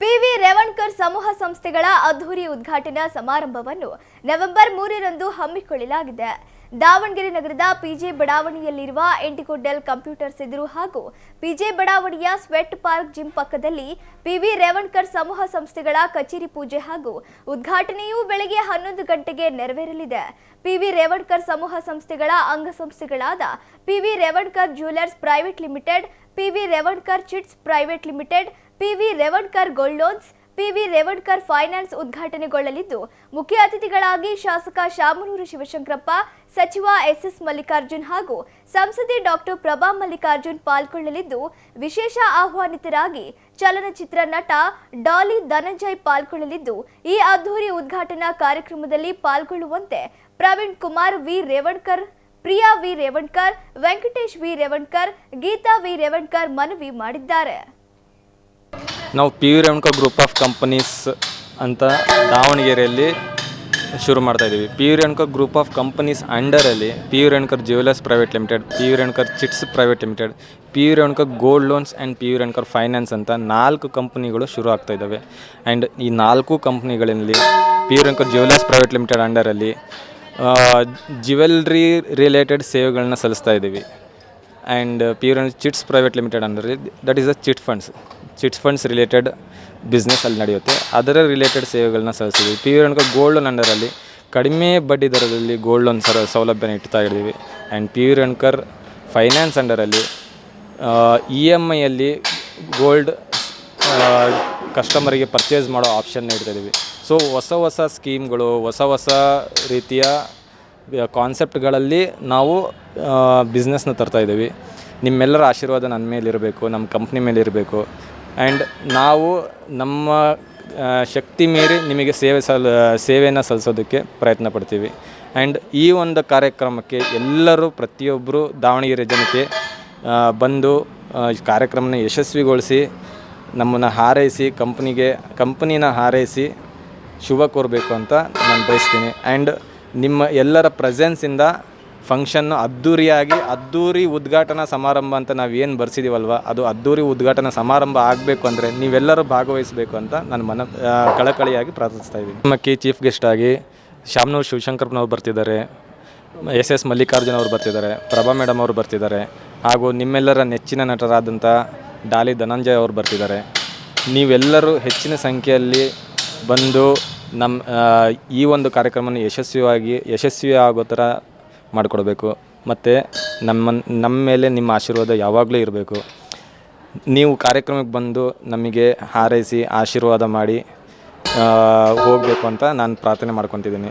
PV Revankar ಸಮೂಹ ಸಂಸ್ಥೆಗಳ ಅದ್ಧೂರಿ ಉದ್ಘಾಟನಾ ಸಮಾರಂಭವನ್ನು ನವೆಂಬರ್ ಮೂರರಂದು ಹಮ್ಮಿಕೊಳ್ಳಲಾಗಿದೆ. ದಾವಣಗೆರೆ ನಗರದ ಪಿಜೆ ಬಡಾವಣೆಯಲ್ಲಿರುವ ಎಂಟಿಕೋಡೆಲ್ ಕಂಪ್ಯೂಟರ್ಸ್ ಎದುರು ಹಾಗೂ ಪಿಜೆ ಬಡಾವಣೆಯ ಸ್ವೆಟ್ ಪಾರ್ಕ್ ಜಿಮ್ ಪಕ್ಕದಲ್ಲಿ ಪಿವಿ ರೇವಣ್ಕರ್ ಸಮೂಹ ಸಂಸ್ಥೆಗಳ ಕಚೇರಿ ಪೂಜೆ ಹಾಗೂ ಉದ್ಘಾಟನೆಯು ಬೆಳಗ್ಗೆ ಹನ್ನೊಂದು ಗಂಟೆಗೆ ನೆರವೇರಲಿದೆ. ಪಿವಿ ರೇವಣ್ಕರ್ ಸಮೂಹ ಸಂಸ್ಥೆಗಳ ಅಂಗಸಂಸ್ಥೆಗಳಾದ PV Revankar jewellers private limited, PV Revankar chits private limited, PV Revankar gold loans PV Revankar finance ಉದ್ಘಾಟನೆಗೊಳ್ಳಲಿದ್ದು, ಮುಖ್ಯ ಅತಿಥಿಗಳಾಗಿ ಶಾಸಕ ಶಾಮನೂರು ಶಿವಶಂಕರಪ್ಪ, ಸಚಿವ ಎಸ್ಎಸ್ ಮಲ್ಲಿಕಾರ್ಜುನ್ ಹಾಗೂ ಸಂಸದೆ ಡಾಕ್ಟರ್ ಪ್ರಭಾ ಮಲ್ಲಿಕಾರ್ಜುನ್ ಪಾಲ್ಗೊಳ್ಳಲಿದ್ದು, ವಿಶೇಷ ಆಹ್ವಾನಿತರಾಗಿ ಚಲನಚಿತ್ರ ನಟ ಡಾಲಿ ಧನಂಜಯ್ ಪಾಲ್ಗೊಳ್ಳಲಿದ್ದು, ಈ ಅದ್ಧೂರಿ ಉದ್ಘಾಟನಾ ಕಾರ್ಯಕ್ರಮದಲ್ಲಿ ಪಾಲ್ಗೊಳ್ಳುವಂತೆ Praveen Kumar V Revankar, Priya V Revankar, Venkatesh V Revankar, Geetha V Revankar ಮನವಿ ಮಾಡಿದ್ದಾರೆ. ನಾವು P U Renuka group of companies ಅಂತ ದಾವಣಗೆರೆಯಲ್ಲಿ ಶುರು ಮಾಡ್ತಾ ಇದ್ದೀವಿ. P U Renuka group of companies ಅಂಡರಲ್ಲಿ P U Renukar jewellers private limited P U Renukar chits private limited P U Renuka gold loans and P U Renukar finance ಅಂತ ನಾಲ್ಕು ಕಂಪ್ನಿಗಳು ಶುರು ಆಗ್ತಾ ಇದ್ದಾವೆ. ಆ್ಯಂಡ್ ಈ ನಾಲ್ಕು ಕಂಪ್ನಿಗಳಲ್ಲಿ P U Renukar jewellers private limited ಅಂಡರಲ್ಲಿ jewellery related ಸೇವೆಗಳನ್ನ ಸಲ್ಲಿಸ್ತಾ ಇದ್ದೀವಿ. And P U and chits private limited ಅಂಡರಲ್ಲಿ that is a chit funds chits funds related business ಅಲ್ಲಿ ನಡೆಯುತ್ತೆ. ಅದರ ರಿಲೇಟೆಡ್ ಸೇವೆಗಳನ್ನ ಸಲ್ಲಿಸಿದ್ವಿ. P U and gold loan ಕಡಿಮೆ ಬಡ್ಡಿ ದರದಲ್ಲಿ ಗೋಲ್ಡ್ ಲೋನ್ ಸರ ಸೌಲಭ್ಯನ ಇಡ್ತಾ ಇದ್ದೀವಿ. And P U Renukar finance ಅಂಡರಲ್ಲಿ E M ಐಯಲ್ಲಿ ಗೋಲ್ಡ್ ಕಸ್ಟಮರಿಗೆ ಪರ್ಚೇಸ್ ಮಾಡೋ ಆಪ್ಷನ್ ಇಡ್ತಾ ಇದ್ದೀವಿ. ಸೊ ಹೊಸ ಹೊಸ ಸ್ಕೀಮ್ಗಳು ಹೊಸ ಹೊಸ ರೀತಿಯ ಕಾನ್ಸೆಪ್ಟ್ಗಳಲ್ಲಿ ನಾವು ಬಿಸ್ನೆಸ್ನ ತರ್ತಾ ಇದ್ದೀವಿ. ನಿಮ್ಮೆಲ್ಲರ ಆಶೀರ್ವಾದ ನನ್ನ ಮೇಲೆ ಇರಬೇಕು ನಮ್ಮ ಕಂಪ್ನಿ ಮೇಲೆ ಇರಬೇಕು ಆ್ಯಂಡ್ ನಾವು ನಮ್ಮ ಶಕ್ತಿ ಮೀರಿ ನಿಮಗೆ ಸೇವೆ ಸಲ್ ಸೇವೆಯನ್ನು ಸಲ್ಲಿಸೋದಕ್ಕೆ ಪ್ರಯತ್ನ ಪಡ್ತೀವಿ. ಆ್ಯಂಡ್ ಈ ಒಂದು ಕಾರ್ಯಕ್ರಮಕ್ಕೆ ಎಲ್ಲರೂ ಪ್ರತಿಯೊಬ್ಬರು ದಾವಣಗೆರೆ ಜನತೆ ಬಂದು ಕಾರ್ಯಕ್ರಮನ ಯಶಸ್ವಿಗೊಳಿಸಿ, ನಮ್ಮನ್ನು ಹಾರೈಸಿ, ಕಂಪ್ನಿಗೆ, ಕಂಪ್ನಿನ ಹಾರೈಸಿ ಶುಭ ಕೋರಬೇಕು ಅಂತ ನಾನು ಬಯಸ್ತೀನಿ. ಆ್ಯಂಡ್ ನಿಮ್ಮ ಎಲ್ಲರ ಪ್ರೆಸೆನ್ಸಿಂದ ಫಂಕ್ಷನ್ನು ಅದ್ದೂರಿಯಾಗಿ, ಅದ್ದೂರಿ ಉದ್ಘಾಟನಾ ಸಮಾರಂಭ ಅಂತ ನಾವು ಏನು ಬರ್ಸಿದ್ದೀವಲ್ವ ಅದು ಅದ್ದೂರಿ ಉದ್ಘಾಟನಾ ಸಮಾರಂಭ ಆಗಬೇಕು ಅಂದರೆ ನೀವೆಲ್ಲರೂ ಭಾಗವಹಿಸಬೇಕು ಅಂತ ನಾನು ಮನ ಕಳಕಳಿಯಾಗಿ ಪ್ರಾರ್ಥಿಸ್ತಾ ಇದ್ದೀನಿ. ನಮ್ಮಕ್ಕೆ ಚೀಫ್ ಗೆಸ್ಟ್ ಆಗಿ ಶಾಮನೂರು ಶಿವಶಂಕರಪ್ಪನವ್ರು ಬರ್ತಿದ್ದಾರೆ, ಎಸ್ ಎಸ್ ಮಲ್ಲಿಕಾರ್ಜುನ್ ಅವರು ಬರ್ತಿದ್ದಾರೆ, ಪ್ರಭಾ ಮೇಡಮ್ ಅವರು ಬರ್ತಿದ್ದಾರೆ, ಹಾಗೂ ನಿಮ್ಮೆಲ್ಲರ ನೆಚ್ಚಿನ ನಟರಾದಂಥ ಡಾಲಿ ಧನಂಜಯ ಅವರು ಬರ್ತಿದ್ದಾರೆ. ನೀವೆಲ್ಲರೂ ಹೆಚ್ಚಿನ ಸಂಖ್ಯೆಯಲ್ಲಿ ಬಂದು ನಮ್ಮ ಈ ಒಂದು ಕಾರ್ಯಕ್ರಮವನ್ನು ಯಶಸ್ವಿಯಾಗಿ ಯಶಸ್ವಿ ಆಗೋ ಥರ ಮಾಡಿಕೊಡ್ಬೇಕು. ಮತ್ತು ನಮ್ಮ ನಮ್ಮ ಮೇಲೆ ನಿಮ್ಮ ಆಶೀರ್ವಾದ ಯಾವಾಗಲೂ ಇರಬೇಕು. ನೀವು ಕಾರ್ಯಕ್ರಮಕ್ಕೆ ಬಂದು ನಮಗೆ ಹಾರೈಸಿ ಆಶೀರ್ವಾದ ಮಾಡಿ ಹೋಗಬೇಕು ಅಂತ ನಾನು ಪ್ರಾರ್ಥನೆ ಮಾಡ್ಕೊತಿದ್ದೀನಿ.